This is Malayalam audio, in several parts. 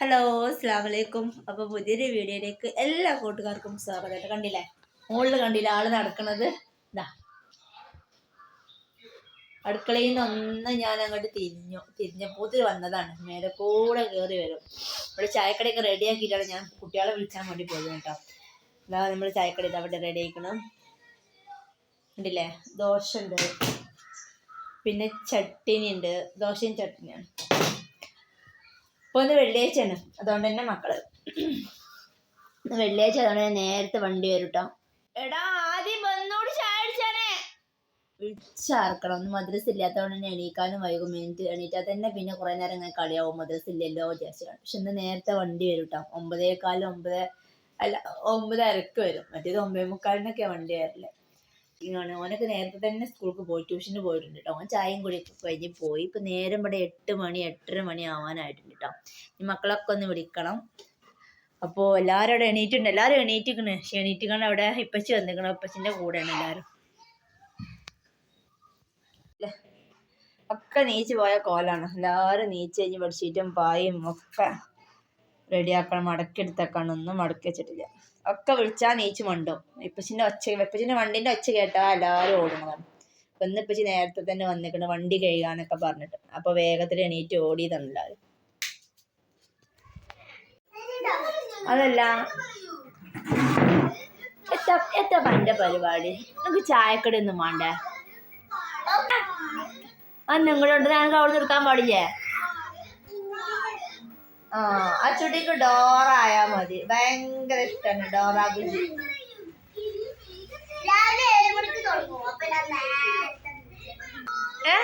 ഹലോ അസ്സാം വലൈക്കും അപ്പോൾ പുതിയൊരു വീഡിയോയിലേക്ക് എല്ലാ കൂട്ടുകാർക്കും സ്വാഗതം. കണ്ടില്ലേ? മുകളിൽ കണ്ടില്ല ആൾ നടക്കണത്? ഇതാ അടുക്കളയിൽ നിന്ന് ഒന്ന് ഞാൻ അങ്ങോട്ട് തിരിഞ്ഞു. തിരിഞ്ഞപ്പോൾ വന്നതാണ്. മേലെ കൂടെ കയറി വരും. ഇവിടെ ചായക്കടയൊക്കെ റെഡിയാക്കിയിട്ടാണ് ഞാൻ കുട്ടികളെ വിളിച്ചാൻ വേണ്ടി പോയത് കേട്ടോ. എന്താ നമ്മൾ ചായക്കട ഇതാ അവിടെ റെഡി ആക്കണം കണ്ടില്ലേ? ദോശ ഉണ്ട്. പിന്നെ ചട്ടിനി ഉണ്ട് ദോശയും ചട്ടിനിയാണ് ഇപ്പൊ ഒന്ന് വെള്ളിയാഴ്ചയാണ്. അതുകൊണ്ട് തന്നെ മക്കൾ. ഇന്ന് വെള്ളിയാഴ്ച അതുകൊണ്ട് തന്നെ നേരത്തെ വണ്ടി വരും കേട്ടോ എടാ ആദ്യം വന്നോട് ചായ അടിച്ചാനേ വിളിച്ചാർക്കണം ഒന്ന് മദ്രസ ഇല്ലാത്തതുകൊണ്ട് തന്നെ എണീക്കാനും വൈകും. മിനിറ്റ് എണീറ്റാൽ തന്നെ പിന്നെ കുറെ നേരം ഇങ്ങനെ കളിയാവും. മദ്രസ ഇല്ലല്ലോ വിചാരിച്ചാണ് പക്ഷെ ഇന്ന് നേരത്തെ വണ്ടി വരും കേട്ടോ ഒമ്പതേക്കാലും ഒമ്പത് അല്ല ഒമ്പതരക്ക് വരും. മറ്റേത് ഒമ്പതേ മുക്കാലിനൊക്കെയാണ് വണ്ടി വരൽ. ഇങ്ങനെ ഓനൊക്കെ നേരത്തെ തന്നെ സ്കൂൾക്ക് പോയി ട്യൂഷന് പോയിട്ടുണ്ട് കേട്ടോ ഓൻ ചായയും കൂടി കഴിഞ്ഞ് പോയി. ഇപ്പൊ നേരം ഇവിടെ എട്ട് മണി എട്ടര മണി ആവാനായിട്ടുണ്ട് കേട്ടോ മക്കളൊക്കെ ഒന്ന് വിളിക്കണം. അപ്പോൾ എല്ലാവരും അവിടെ എണീറ്റുണ്ട്? എല്ലാവരും എണീറ്റിക്കണ്? പക്ഷെ എണീറ്റിക്കണ അവിടെ ഇപ്പച്ചി വന്നിക്കണം. ഇപ്പച്ചിന്റെ കൂടെയാണ് എല്ലാവരും ല്ലേ? ഒക്കെ നീച്ച് പോയ കോലാണ്. എല്ലാവരും നീച്ച് കഴിഞ്ഞ് ബെഡ്ഷീറ്റും പായും ഒക്കെ റെഡിയാക്കണം. മടക്കെടുത്തേക്കാണ് ഒന്നും മടക്കി വെച്ചിട്ടില്ല. ഒക്കെ വിളിച്ചാൽ നീച്ച് മണ്ടും. ഇപ്പച്ചിന്റെ ഒച്ച ഇപ്പച്ചിന്റെ വണ്ടീന്റെ ഒച്ച കേട്ടാൽ എല്ലാവരും ഓടുന്നതാണ്. അപ്പം ഇന്ന് ഇപ്പച്ചി നേരത്തെ തന്നെ വന്നിട്ടുണ്ട് വണ്ടി കഴുകാന്നൊക്കെ പറഞ്ഞിട്ട്. അപ്പോൾ വേഗത്തിൽ എണീറ്റ് ഓടി തന്നില്ലാരും അതല്ല. എത്ര എത്ര പന്റെ പരിപാടി? നമുക്ക് ചായക്കട ഒന്നും വേണ്ടേ? ആ നിങ്ങളുണ്ട്. ഞങ്ങൾക്ക് അവിടെ നിർത്താൻ പാടില്ലേ? ആ ആ ചുട്ടിക്ക് ഡോറ ആയാ മതി. ഭയങ്കര ഇഷ്ടമാണ് ഡോറ ബുജി ഏ?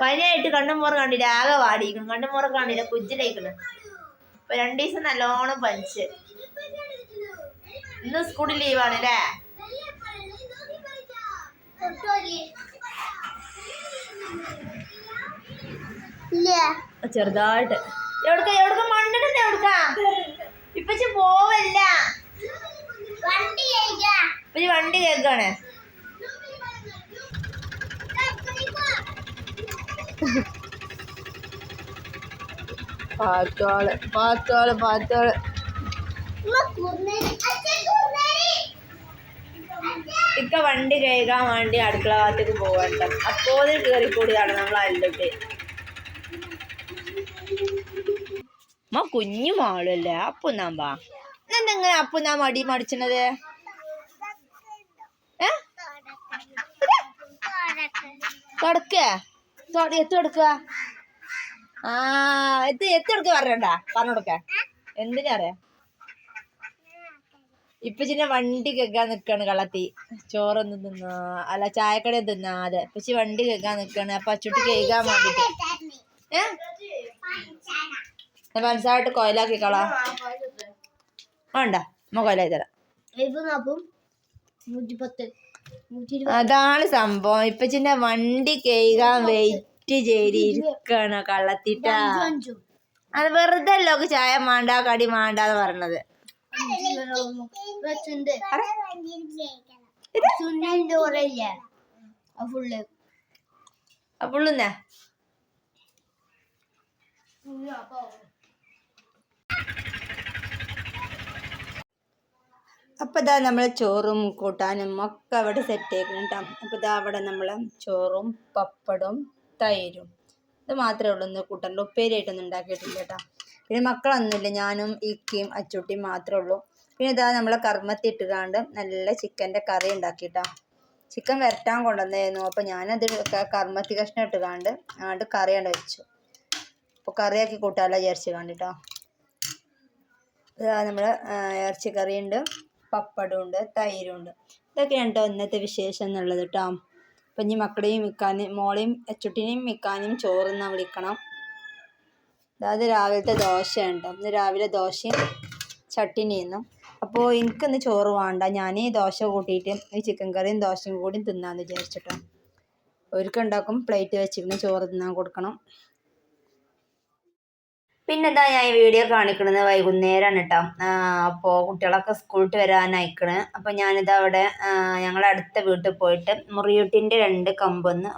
പനിയായിട്ട് കണ്ണും മുറ കണ്ടില്ല ആകെ വാടിയിരിക്കണം കണ്ണും മുറ കാണില്ല. കുജിലേക്കണം ഇപ്പൊ രണ്ടു ദിവസം നല്ലോണം പനിച്ച്. ഇന്ന് സ്കൂളിൽ ലീവാണ് അല്ലേ ചെറുതായിട്ട്. എവിടുക്ക എവിടുക്ക മണ്ണിടണ്ട എവിടുക്ക? ഇപ്പച്ചി പോവല്ല. ഇപ്പച്ചി വണ്ടി കേക്കാണ് പാത്തോൾ പാത്തോൾ പാത്തോൾ ഇക്ക വണ്ടി കഴുകാൻ വേണ്ടി അടുക്കള ഭാഗത്തേക്ക് പോകണ്ട അപ്പോൾ കയറിക്കൂടിയാണ് നമ്മൾ അല്ലിട്ട് അമ്മ കുഞ്ഞു മോളല്ലേ അപ്പുന്നാമ്പാ? എന്നെങ്ങനെ അപ്പുന്നാ മടി മടിച്ചണത് ഏ? തുടക്ക. ആ എത്ത് എത്തു കൊടുക്ക പറഞ്ഞണ്ട പറഞ്ഞു കൊടുക്ക. എന്തിനാ അറിയാ ഇപ്പച്ചിനെ വണ്ടി കേൾക്കാൻ നിക്കാണ് കളത്തി ചോറൊന്നും തിന്നാ അല്ല ചായക്കട തിന്നാതെ ഇപ്പച്ചി വണ്ടി കേൾക്കാൻ നിക്കാണ്. അപ്പൊ അച്ചുട്ടി കേൾക്കാൻ വേണ്ടിട്ട്. ഏ? ഞാൻ പഞ്ചസാരട്ട് കോയിലാക്കി കളാ വേണ്ട നമ്മ കോയിലാക്കി തരാം അതാണ് സംഭവം. ഇപ്പൊ ചിന്ന വണ്ടി കേൾക്കാൻ വെയിറ്റ് ചെയ്തിരിക്കണ കള്ളത്തിട്ട. അത് വെറുതെ അല്ലോ ചായ മാണ്ട കടി മാണ്ടാന്ന് പറഞ്ഞത്? അപ്പുള്ളുന്നേ അപ്പോൾ ഇതാ നമ്മൾ ചോറും കൂട്ടാനും ഒക്കെ അവിടെ സെറ്റ് ആക്കണം കേട്ടോ അപ്പോൾ ഇതാ അവിടെ നമ്മൾ ചോറും പപ്പടും തൈരും. ഇത് മാത്രമേ ഉള്ളൂ ഒന്ന് കൂട്ടണ്ട ഉപ്പേരിയായിട്ടൊന്നും ഉണ്ടാക്കിയിട്ടില്ല കേട്ടോ പിന്നെ മക്കളൊന്നുമില്ല ഞാനും ഇക്കയും അച്ചുട്ടിയും മാത്രമേ ഉള്ളൂ. പിന്നെ ഇതാ നമ്മൾ കർമ്മത്തി ഇട്ടുകാണ്ട് നല്ല ചിക്കന്റെ കറി ഉണ്ടാക്കിയിട്ടാ ചിക്കൻ വരട്ടാൻ കൊണ്ടുവന്നായിരുന്നു. അപ്പോൾ ഞാനത് കർമ്മത്തി കഷ്ണം ഇട്ടുകാണ്ട് അങ്ങോട്ട് കറിയാണ് വെച്ചു. അപ്പോൾ കറിയാക്കി കൂട്ടാമല്ലോ വിചാരിച്ചു കണ്ടിട്ടോ നമ്മൾ ഇറച്ചിക്കറിയുണ്ട് പപ്പടമുണ്ട് തൈരുണ്ട്. ഇതൊക്കെയാണ് കേട്ടോ ഇന്നത്തെ വിശേഷം എന്നുള്ളത് കേട്ടോ അപ്പം ഇനി മക്കളെയും വിൽക്കാനും മോളെയും അച്ചുട്ടിനെയും വിൽക്കാനും ചോറുന്ന വിളിക്കണം. അതായത് രാവിലത്തെ ദോശയാണ് കേട്ടോ ഇന്ന് രാവിലെ ദോശയും ചട്ടിനിയെന്നും അപ്പോൾ എനിക്കിന്ന് ചോറ് വേണ്ട. ഞാൻ ദോശ കൂട്ടിയിട്ട് ഈ ചിക്കൻ കറിയും ദോശയും കൂടി തിന്നാന്ന് വിചാരിച്ചിട്ടോ. ഒരുക്കുണ്ടാക്കും പ്ലേറ്റ് വെച്ചിരുന്ന് ചോറ് തിന്നാൻ കൊടുക്കണം. പിന്നെ ഞാൻ ഈ വീഡിയോ കാണിക്കുന്നത് വൈകുന്നേരമാണ് കേട്ടോ അപ്പോൾ കുട്ടികളൊക്കെ സ്കൂളിട്ട് വരാനയക്കണ്. അപ്പോൾ ഞാനിത് അവിടെ ഞങ്ങളുടെ അടുത്ത വീട്ടിൽ പോയിട്ട് മുറിയൂട്ടിന്റെ രണ്ട് കമ്പൊന്ന്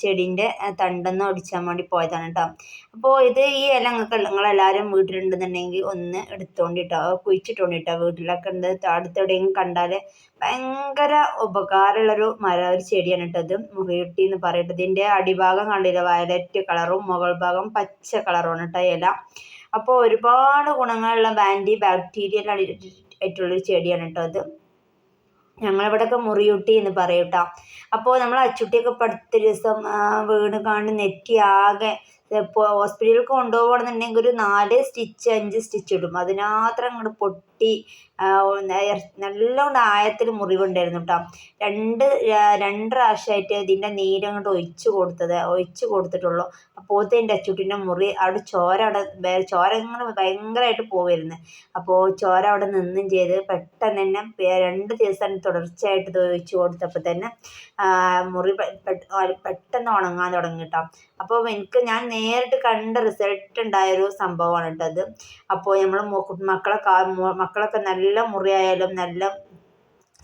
ചെടീന്റെ തണ്ടൊന്ന് ഒടിച്ചാൻ വേണ്ടി പോയതാണ് കേട്ടോ അപ്പോൾ ഇത് ഈ ഇല നിങ്ങൾക്ക് നിങ്ങളെല്ലാവരും വീട്ടിലുണ്ടെന്നുണ്ടെങ്കിൽ ഒന്ന് എടുത്തോണ്ടിട്ടോ കുഴിച്ചിട്ടോണ്ടിട്ടോ വീട്ടിലൊക്കെ ഉണ്ട് അടുത്തെവിടെയെങ്കിലും കണ്ടാൽ ഭയങ്കര ഉപകാരമുള്ളൊരു മര ഒരു ചെടിയാണ് കേട്ടോ ഇത്. മുറിയുട്ടി എന്ന് പറയട്ടെ. ഇതിന്റെ അടിഭാഗം കണ്ടില്ല? വയലറ്റ് കളറും മുകൾ ഭാഗം പച്ച കളറുമാണ് കേട്ടോ ഇല. അപ്പോൾ ഒരുപാട് ഗുണങ്ങളുള്ള ആന്റി ബാക്ടീരിയൽ ആയിട്ടുള്ളൊരു ചെടിയാണ് കേട്ടോ അത് ഞങ്ങളിവിടെയൊക്കെ മുറിയൂട്ടി എന്ന് പറയും കേട്ടോ. അപ്പോൾ നമ്മൾ അച്ചുട്ടിയൊക്കെ പടുത്ത ദിവസം വീണ് കാണുന്ന നെറ്റി ആകെ ഇപ്പോൾ ഹോസ്പിറ്റലിൽ കൊണ്ടുപോകണമെന്നുണ്ടെങ്കിൽ ഒരു നാല് സ്റ്റിച്ച് അഞ്ച് സ്റ്റിച്ച് ഇടും. അതിനാത്രം അങ്ങോട്ട് പൊട്ടി നല്ലോണം ആയത്തിൽ മുറിവുണ്ടായിരുന്നു കേട്ടോ രണ്ട് രണ്ട് പ്രാവശ്യമായിട്ട് ഇതിന്റെ നീരങ്ങോട്ട് ഒഴിച്ച് കൊടുത്തത് ഒഴിച്ച് കൊടുത്തിട്ടുള്ളൂ. അപ്പോഴത്തെ എന്റെ അച്ചുട്ടിന്റെ മുറി അവിടെ ചോര അവിടെ ചോര ഇങ്ങനെ ഭയങ്കരമായിട്ട് പോവായിരുന്നു. അപ്പോൾ ചോര അവിടെ നിന്നും ചെയ്ത് പെട്ടെന്ന് തന്നെ രണ്ട് ദിവസം തുടർച്ചയായിട്ട് ഇത് ഒഴിച്ച് കൊടുത്തപ്പോൾ തന്നെ മുറി പെട്ടെന്ന് ഉണങ്ങാൻ തുടങ്ങി കേട്ടോ അപ്പോൾ എനിക്ക് ഞാൻ നേരിട്ട് കണ്ട റിസൾട്ട് ഉണ്ടായൊരു സംഭവമാണ് കേട്ടോ അത് അപ്പോൾ നമ്മൾ മക്കളെ മക്കളൊക്കെ നല്ല മുറിയായാലും നല്ല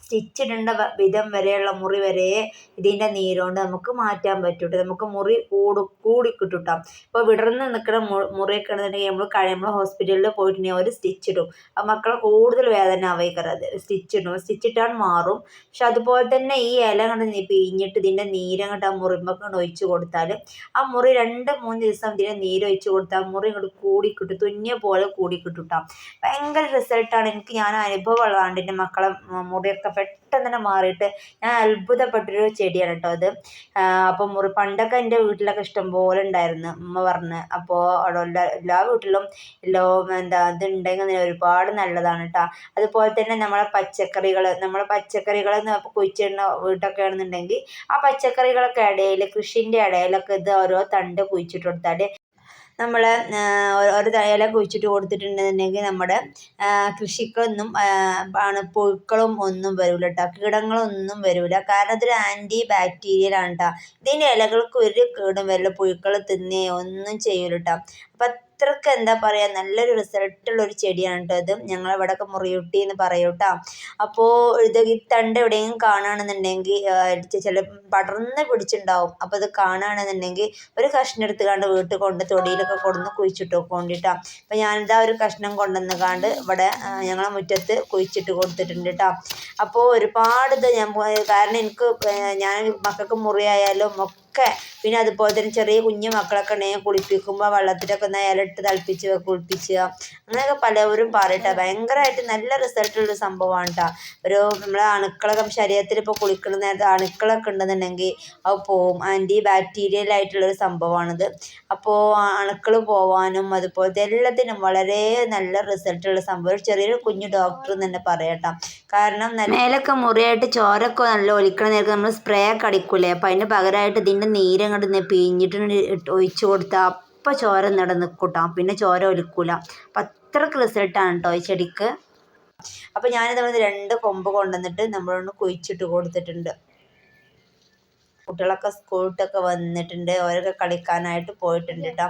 സ്റ്റിച്ചിടേണ്ട വിധം വരെയുള്ള മുറി വരെ ഇതിന്റെ നീരുകൊണ്ട് നമുക്ക് മാറ്റാൻ പറ്റും നമുക്ക് മുറി കൂടി കൂടി കിട്ടും കേട്ടോ ഇപ്പോൾ വിടർന്ന് നിൽക്കുന്ന മുറിയൊക്കെ ഉണ്ടെന്നുണ്ടെങ്കിൽ നമ്മൾ നമ്മൾ ഹോസ്പിറ്റലിൽ പോയിട്ടുണ്ടെങ്കിൽ ഒരു സ്റ്റിച്ച് ഇടും ആ മക്കളെ കൂടുതൽ വേദന ആവേക്കറത് സ്റ്റിച്ച് ഇടും സ്റ്റിച്ച് ഇട്ടാൽ മാറും. പക്ഷെ അതുപോലെ തന്നെ ഈ ഇല കണ്ട് പിഴിഞ്ഞിട്ട് ഇതിന്റെ നീരങ്ങോട്ട് ആ മുറിമ്പൊക്കെ ഒഴിച്ച് കൊടുത്താൽ ആ മുറി രണ്ട് മൂന്ന് ദിവസം ഇതിന്റെ നീരൊഴിച്ച് കൊടുത്താൽ മുറി ഇങ്ങോട്ട് കൂടി കിട്ടും തുന്നിയ പോലെ കൂടി കേട്ടോ ഭയങ്കര റിസൾട്ടാണ് എനിക്ക് ഞാൻ അനുഭവം ഉള്ളതാണ് എന്റെ മക്കളെ മുറിയൊക്കെ പെട്ടെന്ന് തന്നെ മാറിയിട്ട് ഞാൻ അത്ഭുതപ്പെട്ടൊരു ചെടിയാണ് കേട്ടോ അത്. അപ്പോൾ മുറി പണ്ടൊക്കെ എന്റെ വീട്ടിലൊക്കെ ഇഷ്ടംപോലെ ഉണ്ടായിരുന്നു. ഉമ്മ പറഞ്ഞ് അപ്പോൾ അവിടെ എല്ലാ വീട്ടിലും എല്ലോ എന്താ ഇതുണ്ടെങ്കിൽ ഒരുപാട് നല്ലതാണ് കേട്ടോ അതുപോലെ തന്നെ നമ്മളെ പച്ചക്കറികൾ നമ്മളെ പച്ചക്കറികൾ കുഴിച്ചിടുന്ന വീട്ടൊക്കെ ആണെന്നുണ്ടെങ്കിൽ ആ പച്ചക്കറികളൊക്കെ ഇടയിൽ കൃഷിന്റെ ഇടയിലൊക്കെ ഇത് ഓരോ തണ്ട് കുഴിച്ചിട്ട് കൊടുത്താൽ നമ്മൾ ഒരു ഇല കുഴിച്ചിട്ട് കൊടുത്തിട്ടുണ്ടെന്നുണ്ടെങ്കിൽ നമ്മുടെ കൃഷിക്കൊന്നും ആണ് പുഴുക്കളും ഒന്നും വരില്ല കേട്ടോ കീടങ്ങളൊന്നും വരില്ല കാരണം ഇതൊരു ആന്റി ബാക്ടീരിയലാണ് കേട്ടോ ഇതിന്റെ ഇലകൾക്ക് ഒരു കേടും വരില്ല. പുഴുക്കൾ തിന്നേ ഒന്നും ചെയ്യില്ല കേട്ടോ അപ്പം അത്രയ്ക്ക് എന്താ പറയുക നല്ലൊരു റിസൾട്ട് ഉള്ള ഒരു ചെടിയാണ് കേട്ടോ ഇത്. ഞങ്ങളിവിടെയൊക്കെ മുറിയൂട്ടി എന്ന് പറയും കേട്ടോ അപ്പോൾ ഇത് ഈ തണ്ട് എവിടെയെങ്കിലും കാണുകയാണെന്നുണ്ടെങ്കിൽ ചില പടർന്ന് പിടിച്ചിട്ടുണ്ടാവും. അപ്പോൾ ഇത് കാണുകയാണെന്നുണ്ടെങ്കിൽ ഒരു കഷ്ണം എടുത്ത് കണ്ട് വീട്ടിൽ കൊണ്ട് തൊടിയിലൊക്കെ കൊണ്ടുവന്ന് കുഴിച്ചിട്ട് കൊണ്ടിട്ടാ അപ്പോൾ ഞാനിതാ ഒരു കഷ്ണം കൊണ്ടുവന്ന് കണ്ട് ഇവിടെ ഞങ്ങളെ മുറ്റത്ത് കുഴിച്ചിട്ട് കൊടുത്തിട്ടുണ്ട് കേട്ടോ അപ്പോൾ ഒരുപാട് ഇത് ഞാൻ കാരണം എനിക്ക് ഞാൻ മക്കൾക്ക് മുറിയായാലും ഒക്കെ. പിന്നെ അതുപോലെ തന്നെ ചെറിയ കുഞ്ഞു മക്കളൊക്കെ ഉണ്ടെങ്കിൽ കുളിപ്പിക്കുമ്പോൾ വെള്ളത്തിലൊക്കെ ഒന്ന് ഇലട്ട് തിളപ്പിച്ച് കുളിപ്പിക്കുക അങ്ങനെയൊക്കെ പലവരും പറയട്ടെ. ഭയങ്കരമായിട്ട് നല്ല റിസൾട്ടുള്ള സംഭവമാണ് കേട്ടോ ഒരു നമ്മളെ അണുക്കളൊക്കെ ശരീരത്തിൽ ഇപ്പോൾ കുളിക്കുന്ന നേരത്തെ അണുക്കളൊക്കെ ഉണ്ടെന്നുണ്ടെങ്കിൽ അത് പോവും. ആന്റി ബാക്ടീരിയൽ ആയിട്ടുള്ളൊരു സംഭവമാണിത് അപ്പോൾ അണുക്കൾ പോവാനും അതുപോലത്തെ എല്ലാത്തിനും വളരെ നല്ല റിസൾട്ടുള്ള സംഭവം. ചെറിയൊരു കുഞ്ഞു ഡോക്ടർ എന്ന് തന്നെ പറയട്ടോ. കാരണം മേലൊക്കെ മുറിയായിട്ട് ചോരൊക്കെ നല്ല ഒലിക്കണ നേരത്തെ നമ്മൾ സ്പ്രേ ഒക്കെ അടിക്കൂലേ? അപ്പോൾ അതിന് പകരമായിട്ട് ഇതിന്റെ നീരങ്ങോട്ട് പിഴിഞ്ഞിട്ട് ഒഴിച്ച് കൊടുത്താൽ അപ്പം ചോര നട നിൽക്കൂട്ടോ പിന്നെ ചോര ഒലിക്കൂല. അപ്പം അത്രയ്ക്ക് റിസൾട്ടാണ് കേട്ടോ ഈ ചെടിക്ക്. അപ്പോൾ ഞാനിത് രണ്ട് കൊമ്പ് കൊണ്ടുവന്നിട്ട് നമ്മളൊന്ന് കുഴിച്ചിട്ട് കൊടുത്തിട്ടുണ്ട്. കുട്ടികളൊക്കെ സ്കൂളിട്ടൊക്കെ വന്നിട്ടുണ്ട്. അവരൊക്കെ കളിക്കാനായിട്ട് പോയിട്ടുണ്ട് കേട്ടോ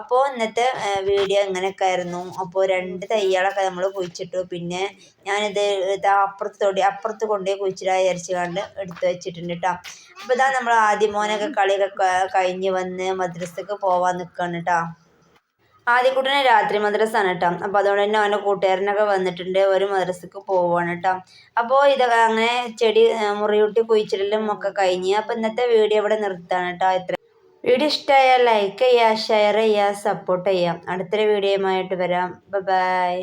അപ്പോൾ ഇന്നത്തെ വീഡിയോ ഇങ്ങനെയൊക്കെ ആയിരുന്നു അപ്പോൾ രണ്ട് തയ്യാളൊക്കെ നമ്മൾ കുഴിച്ചിട്ടു. പിന്നെ ഞാനിത് ഇതാ അപ്പുറത്ത് തൊടി അപ്പുറത്ത് കൊണ്ടുപോയി കുഴിച്ചിടാൻ വിചാരിച്ചു കണ്ട് എടുത്ത് വെച്ചിട്ടുണ്ട് കേട്ടോ അപ്പോൾ ഇതാ നമ്മൾ ആദ്യമോനൊക്കെ കളിയൊക്കെ കഴിഞ്ഞ് വന്ന് മദ്രസക്ക് പോവാൻ നിൽക്കുകയാണ് കേട്ടോ ആദ്യക്കുട്ടന് രാത്രി മദ്രസാണ് കേട്ടോ. അപ്പോൾ അതുകൊണ്ട് തന്നെ അവന്റെ കൂട്ടുകാരനൊക്കെ വന്നിട്ടുണ്ട്. ഒരു മദ്രസക്ക് പോവുകയാണ് കേട്ടോ. അപ്പോൾ ഇത് അങ്ങനെ ചെടി മുറിയൂട്ടി കുഴിച്ചിടലും ഒക്കെ കഴിഞ്ഞ് അപ്പോൾ ഇന്നത്തെ വീഡിയോ ഇവിടെ നിർത്താണ് കേട്ടോ. ഇത്ര. വീഡിയോ ഇഷ്ടമായാൽ ലൈക്ക് ചെയ്യുക ഷെയർ ചെയ്യുക സപ്പോർട്ട് ചെയ്യാം അടുത്തൊരു വീഡിയോയുമായിട്ട് വരാം. ബൈ